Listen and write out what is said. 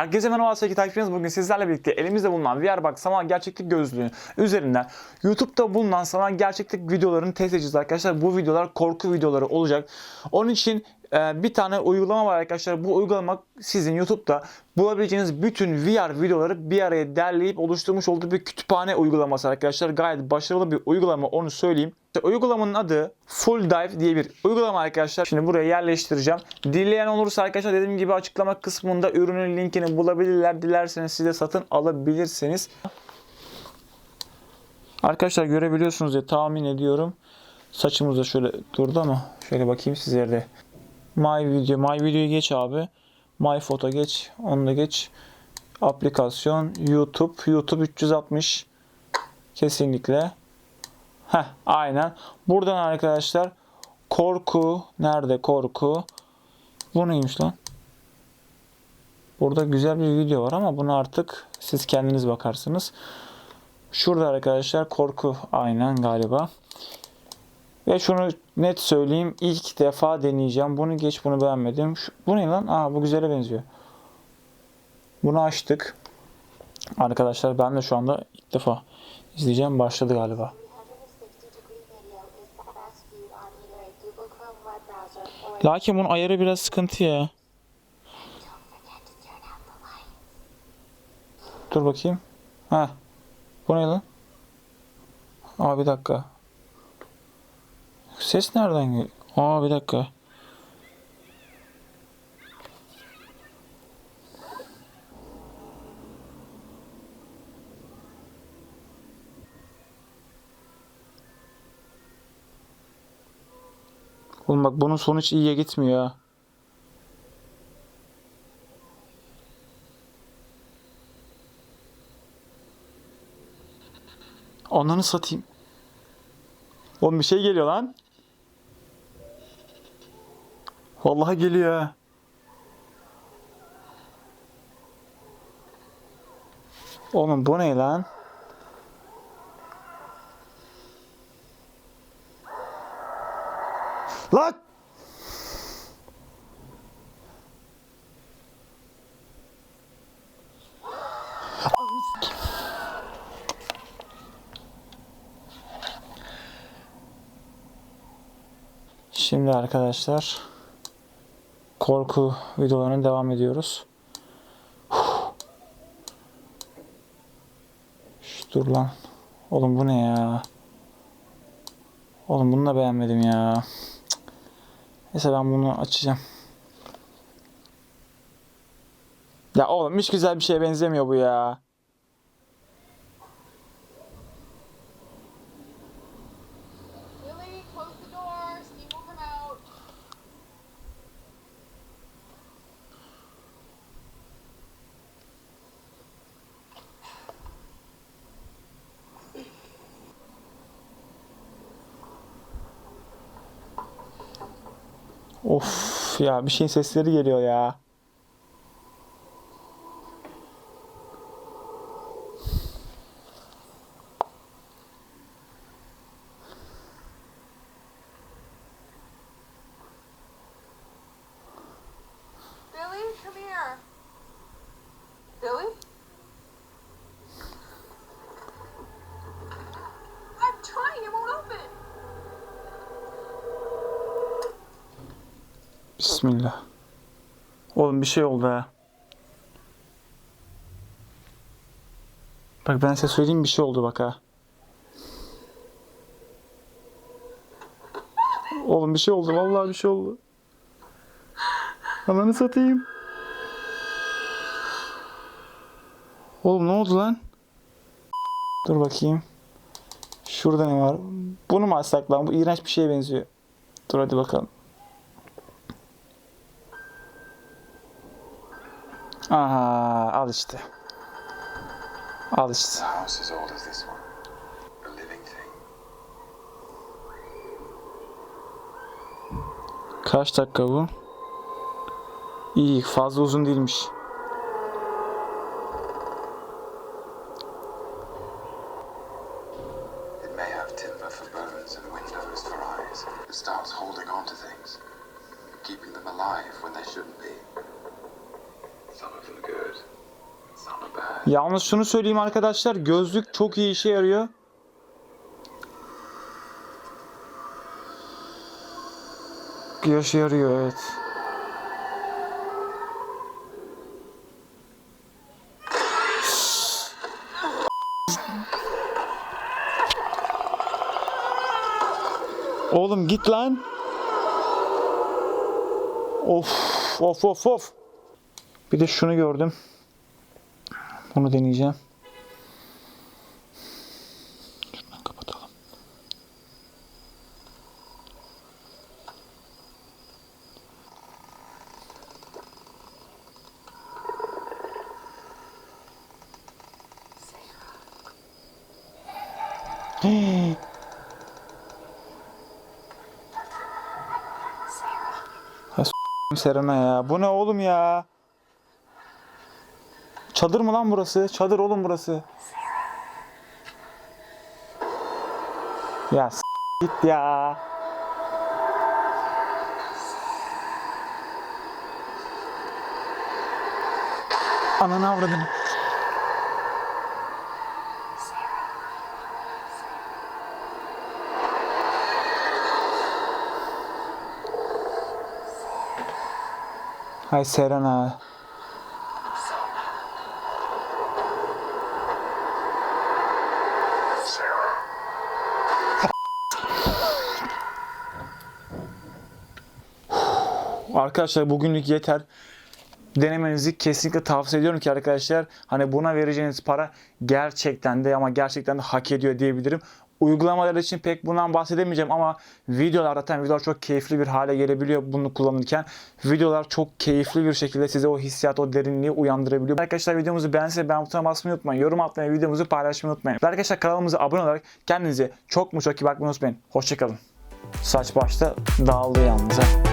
Herkese merhaba sevgili takipçilerimiz. Bugün sizlerle birlikte elimizde bulunan VRBox sanal gerçeklik gözlüğü üzerinden YouTube'da bulunan sanal gerçeklik videolarını test edeceğiz arkadaşlar. Bu videolar korku videoları olacak. Onun için e, bir tane uygulama var arkadaşlar. Bu uygulama sizin YouTube'da bulabileceğiniz bütün VR videoları bir araya derleyip oluşturmuş olduğu bir kütüphane uygulaması arkadaşlar. Gayet başarılı bir uygulama onu söyleyeyim. Uygulamanın adı Full Dive diye bir uygulama arkadaşlar. Şimdi buraya yerleştireceğim. Dileyen olursa arkadaşlar dediğim gibi açıklama kısmında ürünün linkini bulabilirler. Dilerseniz siz de satın alabilirsiniz. Arkadaşlar görebiliyorsunuz diye tahmin ediyorum. Saçımız da şöyle durdu ama şöyle bakayım sizlere de. My Video, My Video'yu geç abi. My Photo geç, onu da geç. Aplikasyon, YouTube, YouTube 360. Kesinlikle. Heh, aynen. Buradan arkadaşlar korku, nerede korku? Bu neymiş lan? Burada güzel bir video var ama bunu artık siz kendiniz bakarsınız. Şurada arkadaşlar korku aynen galiba. Ve şunu net söyleyeyim. ilk defa deneyeceğim. Bunu geç bunu beğenmedim. Şu, bu ne lan? Aa bu güzele benziyor. Bunu açtık. Arkadaşlar ben de şu anda ilk defa izleyeceğim. Başladı galiba. Lakin bunun ayarı biraz sıkıntı ya. Dur bakayım. Ha. Bu ne lan? Aa bir dakika. Ses nereden geliyor? Aa bir dakika. Oğlum bak bunun sonuç iyiye gitmiyor ha. Ananı satayım. Oğlum bir şey geliyor lan. Vallahi geliyor. Oğlum bu ne? Lan! Şimdi arkadaşlar korku videolarına devam ediyoruz. Şş, dur lan. Oğlum bu ne ya? Oğlum bunu da beğenmedim ya. Neyse ben bunu açacağım. Ya oğlum hiç güzel bir şeye benzemiyor bu ya. Of ya bir şeyin sesleri geliyor ya. Bismillah. Oğlum bir şey oldu ha. Bak ben size söyleyeyim bir şey oldu bak ha. Oğlum bir şey oldu vallahi bir şey oldu. Ananı satayım. Oğlum ne oldu lan? Dur bakayım. Şurada ne var? Bunu mu açsak lan? Bu iğrenç bir şeye benziyor. Dur hadi bakalım. Aha al işte. Al işte. Kaç dakika bu? İyi fazla uzun değilmiş. Starts holding on to things, keeping them alive when they shouldn't be. Yalnız şunu söyleyeyim arkadaşlar. Gözlük çok iyi işe yarıyor. İşe yarıyor evet. Oğlum git lan. Of of of of. Bir de şunu gördüm. Bunu deneyeceğim. Şuradan kapatalım. S**eyim Serena ya. Bu ne oğlum ya? Çadır mı lan burası? Çadır oğlum burası. Ya s- git ya. Ananı avradını. Hay Serena. Arkadaşlar bugünlük yeter. Denemenizi kesinlikle tavsiye ediyorum ki arkadaşlar hani buna vereceğiniz para gerçekten de ama gerçekten de hak ediyor diyebilirim. Uygulamalar için pek bundan bahsedemeyeceğim ama videolar zaten videolar çok keyifli bir hale gelebiliyor bunu kullanırken. Videolar çok keyifli bir şekilde size o hissiyat, o derinliği uyandırabiliyor. Arkadaşlar videomuzu beğense beğen butonuna basmayı unutmayın. Yorum atmayı, videomuzu paylaşmayı unutmayın. Ve arkadaşlar kanalımıza abone olarak kendinize çok mu çok iyi bakmayı unutmayın. Hoşçakalın. Saç başta dağıldı yalnız. ha.